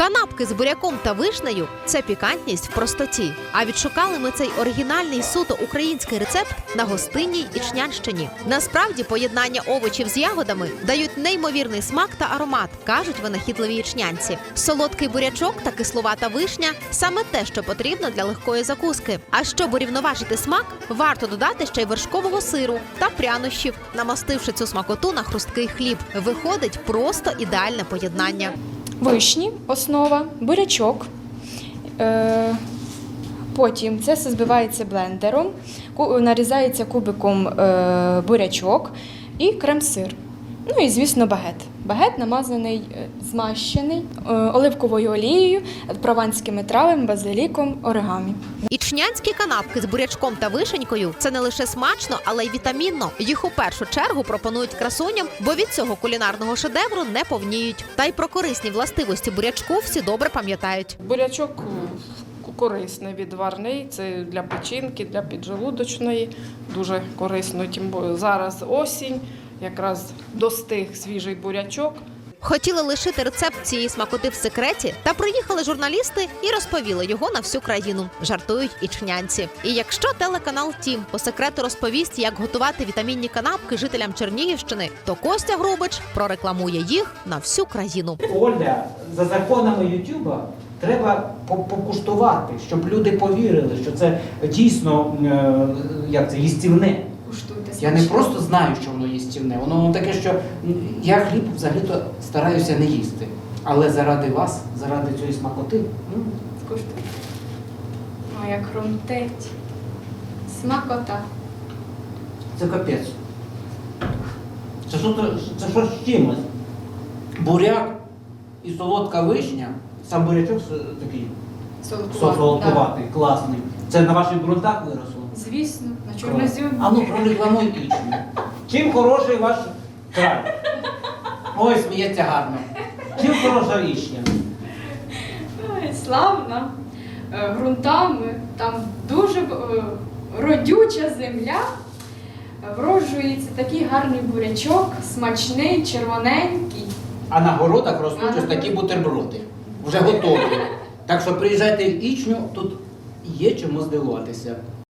Канапки з буряком та вишнею це пікантність в простоті. А відшукали ми цей оригінальний суто український рецепт на гостинній Ічнянщині. Насправді поєднання овочів з ягодами дають неймовірний смак та аромат, кажуть винахідливі ічнянці. Солодкий бурячок та кислувата вишня саме те, що потрібно для легкої закуски. А щоб урівноважити смак, варто додати ще й вершкового сиру та прянощів, намастивши цю смакоту на хрусткий хліб. Виходить просто ідеальне поєднання. Вишні, основа, бурячок. Е, потім це все збивається блендером, нарізається кубиком е, бурячок і крем-сир. Ну і, звісно, багет. Багет намазаний, е, змащений е, оливковою олією, прованськими травами, базиліком, оригамі. Ічнянські канапки з бурячком та вишенькою це не лише смачно, але й вітамінно. Їх у першу чергу пропонують красуням, бо від цього кулінарного шедевру не повніють. Та й про корисні властивості бурячку всі добре пам'ятають. Бурячок корисний, відварний, це для печінки, для піджелудочної, дуже корисно. Тим бо- зараз осінь, якраз достиг свіжий бурячок. Хотіли лишити рецепт цієї смакоти в секреті, та приїхали журналісти і розповіли його на всю країну. Жартують ічнянці. І якщо телеканал Тім по секрету розповість, як готувати вітамінні канапки жителям Чернігівщини, то Костя Грубич прорекламує їх на всю країну. Оля, за законами Ютуба треба покуштувати, щоб люди повірили, що це дійсно е, як це їстівне. Куштуйте Я не просто знаю, що воно їстівне, воно таке, що я хліб взагалі-то стараюся не їсти. Але заради вас, заради цієї смакоти, м, Куштуйте. О, як хрумтить. Смакота. це капець. Це що, це що з чимось? Буряк і солодка вишня, сам бурячок такий солодкуватий, класний. Це на ваших ґрунтах виросло? Звісно, на Клас. А ну прорекламуй ічню. Чим хороший ваш край? Ой, сміється гарно. Чим хороша ічня? Ой, славна. Е, Ґрунтами, там дуже е, родюча земля. Е, Вроджується такий гарний бурячок, смачний, червоненький. А на городах ростуть ось такі бутерброди. Вже готові. Так що приїжджайте в Ічню, тут є чому здивуватися.